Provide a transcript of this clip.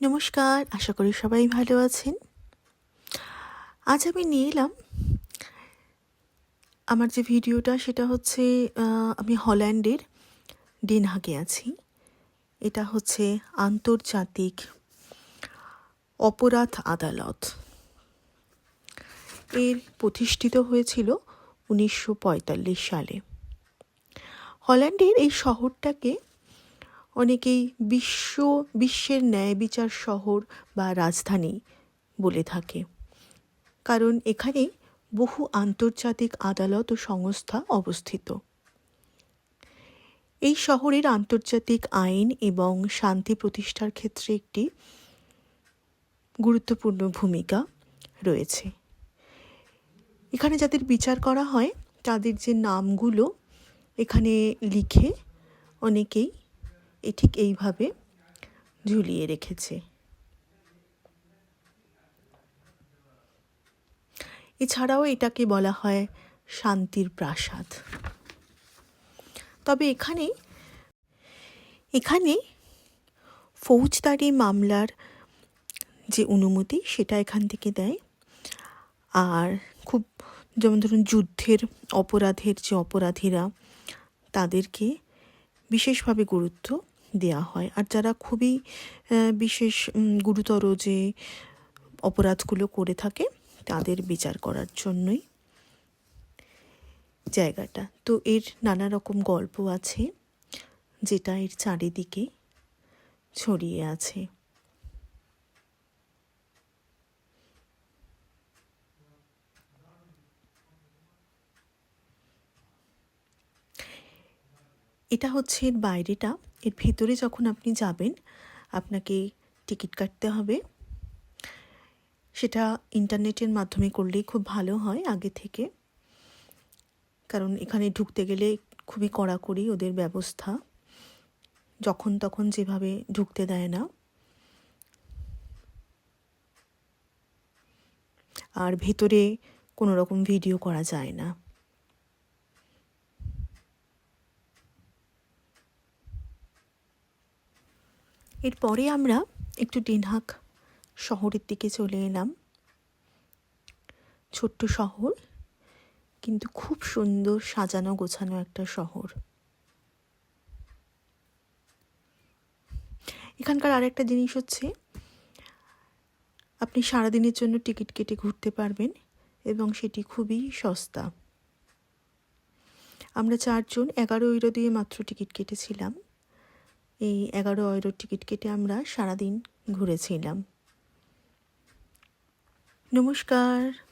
নমস্কার, আশা করি সবাই ভালো আছেন। আজ আমি নিয়ে এলাম আমার যে ভিডিওটা, সেটা হচ্ছে আমি হল্যান্ডের ডেনহাগে আছি। এটা হচ্ছে আন্তর্জাতিক অপরাধ আদালত। এর প্রতিষ্ঠিত হয়েছিল উনিশশো পঁয়তাল্লিশ সালে। হল্যান্ডের এই শহরটাকে অনেকেই বিশ্ব, বিশ্বের ন্যায় বিচার শহর বা রাজধানী বলে থাকে। কারণ এখানে বহু আন্তর্জাতিক আদালত ও সংস্থা অবস্থিত। এই শহরের আন্তর্জাতিক আইন এবং শান্তি প্রতিষ্ঠার ক্ষেত্রে একটি গুরুত্বপূর্ণ ভূমিকা রয়েছে। এখানে যাদের বিচার করা হয়, তাদের যে নামগুলো এখানে লিখে অনেকেই এ ঠিক এইভাবে ঝুলিয়ে রেখেছে। এছাড়াও এটাকে বলা হয় শান্তির প্রাসাদ। তবে এখানে এখানে ফৌজদারি মামলার যে অনুমতি সেটা এখান থেকে দেয়। আর খুব যেমন ধরুন যুদ্ধের অপরাধের যে অপরাধীরা, তাদেরকে বিশেষভাবে গুরুত্ব দেওয়া হয়। আর যারা খুবই বিশেষ গুরুতর যে অপরাধগুলো করে থাকে, তাদের বিচার করার জন্যই জায়গাটা। তো এর নানা রকম গল্প আছে, যেটা এর চারিদিকে ছড়িয়ে আছে। এটা হচ্ছে এর বাইরেটা। এর ভেতরে যখন আপনি যাবেন, আপনাকে টিকিট কাটতে হবে। সেটা ইন্টারনেটের মাধ্যমে করলেই খুব ভালো হয় আগে থেকে। কারণ এখানে ঢুকতে গেলে খুবই কড়াকড়ি ওদের ব্যবস্থা। যখন তখন যেভাবে ঢুকতে দেয় না। আর ভেতরে কোনো রকম ভিডিও করা যায় না। এরপরে আমরা একটু ডেনহাক শহরের দিকে চলে এলাম। ছোট্ট শহর, কিন্তু খুব সুন্দর সাজানো গোছানো একটা শহর। এখানকার আরেকটা জিনিস হচ্ছে, আপনি সারাদিনের জন্য টিকিট কেটে ঘুরতে পারবেন এবং সেটি খুবই সস্তা। আমরা চারজন, এগারো ইউরো দিয়ে মাত্র টিকিট কেটেছিলাম। এই এগারো ইউরোর টিকিট কেটে আমরা সারাদিন ঘুরেছিলাম। নমস্কার।